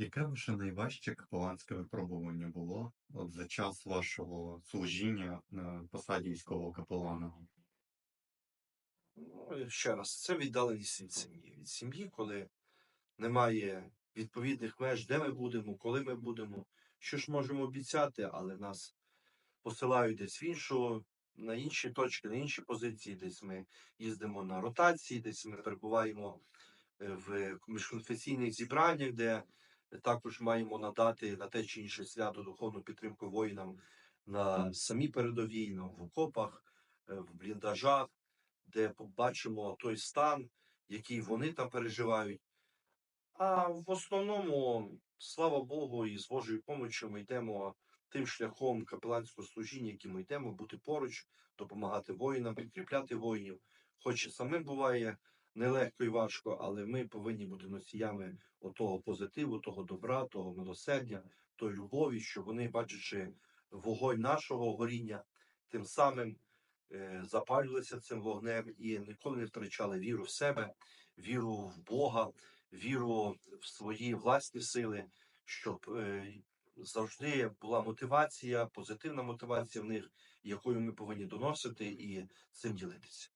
Яке ваше найважче капеланське випробування було от за час вашого служіння на посаді військового капелана? Ну, ще раз, це віддаленість від сім'ї. Від сім'ї, коли немає відповідних меж, де ми будемо, коли ми будемо, що ж можемо обіцяти, але нас посилають десь в іншу, на інші точки, на інші позиції, десь ми їздимо на ротації, десь ми перебуваємо е, в міжконфесійних зібраннях, де також маємо надати на те чи інше свято духовну підтримку воїнам на самій передовій, в окопах, е, в бліндажах, де побачимо той стан, який вони там переживають. А в основному, слава Богу, і з Божою помочю ми йдемо тим шляхом капеланського служіння, яким ми йдемо, бути поруч, допомагати воїнам, підкріпляти воїнів. Хоч і самим буває нелегко і важко, але ми повинні бути носіями отого позитиву, того добра, того милосердя, тої любові, щоб вони, бачачи вогонь нашого горіння, тим самим е, запалювалися цим вогнем і ніколи не втрачали віру в себе, віру в Бога, віру в свої власні сили, щоб е, завжди була мотивація, позитивна мотивація в них, якою ми повинні доносити і цим ділитися.